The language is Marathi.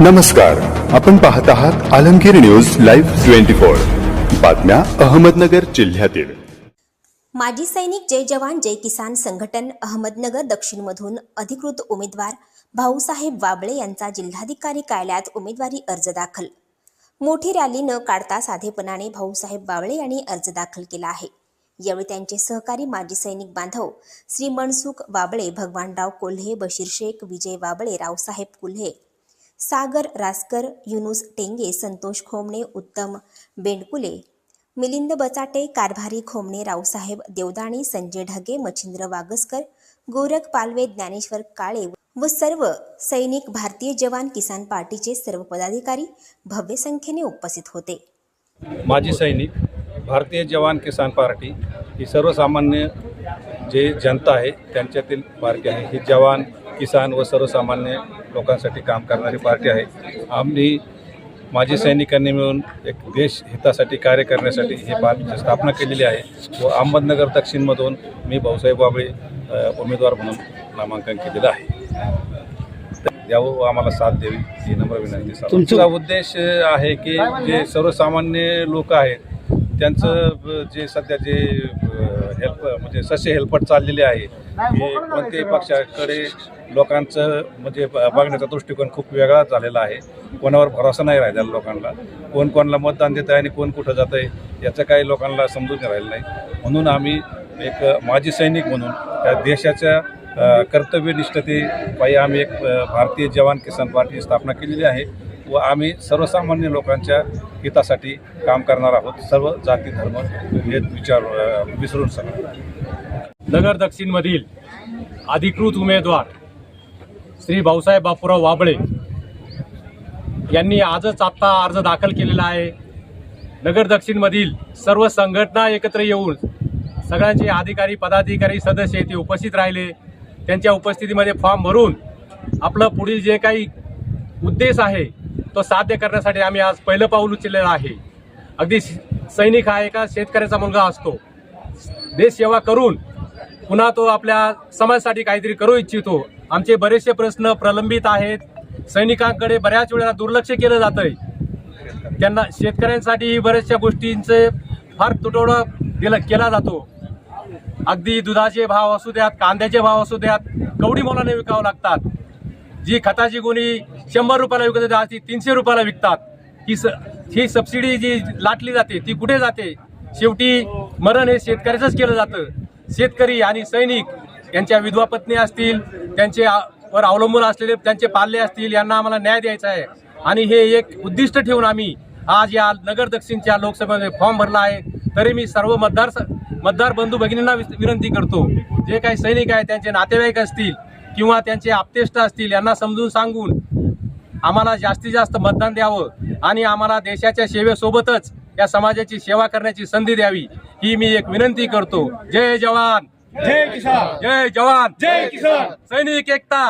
नमस्कार आपण पाहत आहात Alamgir news live twenty four. बातम्या अहमदनगर जिल्ह्यातील. माजी सैनिक जय जवान जय किसान संघटन अहमदनगर दक्षिणमधून अधिकृत उमेदवार भाऊसाहेब वाबळे यांचा जिल्हाधिकारी कार्यालयात उमेदवारी अर्ज दाखल. मोठी रॅली न काढता साधेपणाने भाऊसाहेब वाबळे यांनी अर्ज दाखल केला आहे. यावेळी त्यांचे सहकारी माजी सैनिक बांधव श्री मनसुख वाबळे भगवानराव कोल्हे बशीर शेख विजय वाबळे रावसाहेब कुल्हे सागर रासकर युनुस टेंगे संतोष खोमणे उत्तम बेंडकुले मिलिंद बचाटे कारभारी खोमणे रावसाहेब देवदाणी संजय ढगे मच्छिंद्र वागसकर गोरख पालवे ज्ञानेश्वर काळे व सर्व सैनिक भारतीय जवान किसान पार्टीचे सर्व पदाधिकारी भव्य संख्येने उपस्थित होते. माजी सैनिक भारतीय जवान किसान पार्टी ही सर्वसामान्य जे जनता आहे त्यांच्यातील पार्टी आहे. ही जवान किसान व सर्वसामान्य लोकांसाठी काम करणारी पार्टी आहे आम्ही माजी सैनिकांनी मिळून एक देश हितासाठी कार्य करण्यासाठी ही पार्टीची स्थापना केलेली आहे व अहमदनगर दक्षिणमधून मी भाऊसाहेब बाबळे उमेदवार म्हणून नामांकन केलेलं आहे तर यावं व आम्हाला साथ द्यावी ही नम्र विनंती. तुमचा उद्देश आहे की जे सर्वसामान्य लोक आहेत त्यांचं जे सध्या जे हेल्प म्हणजे सस्य हेल्पट चाललेले आहे हे कोणत्याही पक्षाकडे लोकांचं म्हणजे बघण्याचा दृष्टिकोन खूप वेगळा झालेला आहे. कोणावर भरोसा नाही राहिलेला लोकांना. कोण कोणाला मतदान देत आहे आणि कोण कुठं जात आहे याचं काही लोकांना समजून राहिलं नाही. म्हणून आम्ही एक माजी सैनिक म्हणून त्या देशाच्या कर्तव्यनिष्ठतेपायी आम्ही एक भारतीय जवान किसान पार्टी स्थापना केलेली आहे. व आम्ही सर्वसामान्य लोकांच्या हितासाठी काम करणार आहोत. सर्व जाती धर्म हे विचार विसरून सगळं नगर दक्षिणमधील अधिकृत उमेदवार श्री भाऊसाहेब बापूराव वाबळे यांनी आजच आत्ता अर्ज दाखल केलेला आहे. नगर दक्षिणमधील सर्व संघटना एकत्र येऊन सगळ्यांचे अधिकारी पदाधिकारी सदस्य येथे उपस्थित राहिले. त्यांच्या उपस्थितीमध्ये फॉर्म भरून आपलं पुढील जे काही उद्देश आहे तो साध्य करण्यासाठी आम्ही आज पहिलं पाऊल उचललेलं आहे. अगदी सैनिक हा एका शेतकऱ्याचा मुलगा असतो. देश सेवा करून पुन्हा तो आपल्या समाजासाठी काहीतरी करू इच्छितो. आमचे बरेचसे प्रश्न प्रलंबित आहेत. सैनिकांकडे बऱ्याच वेळेला दुर्लक्ष केलं जातंय. त्यांना शेतकऱ्यांसाठी बऱ्याचशा गोष्टींचे फार तुटवडा दिला केला जातो. अगदी दुधाचे भाव असू द्यात कांद्याचे भाव असू द्यात कवडी मोलाने विकावं लागतात. जी खताची गुणी शंभर रुपयाला विकत होती, आज ती तीनशे रुपयाला विकतात. ही स ही सबसिडी जी लाटली जाते ती कुठे जाते? शेवटी मरण हे शेतकऱ्याचंच केलं जातं. शेतकरी आणि सैनिक यांच्या विधवा पत्नी असतील त्यांचे वर अवलंबून असलेले त्यांचे पाल्ले असतील यांना आम्हाला न्याय द्यायचा आहे. आणि हे एक उद्दिष्ट ठेवून आम्ही आज या नगर दक्षिणच्या लोकसभेमध्ये फॉर्म भरला आहे. तरी मी सर्व मतदार मतदार बंधू भगिनींना विनंती करतो. जे काही सैनिक आहेत त्यांचे नातेवाईक असतील किंवा त्यांचे आपतेष्ट असतील यांना समजून सांगून आम्हाला जास्तीत जास्त मतदान द्यावं आणि आम्हाला देशाच्या सेवेसोबतच या समाजाची सेवा करण्याची संधी द्यावी ही मी एक विनंती करतो. जय जवान! जय किसान! जय जवान! जय किसान! सैनिक एकता!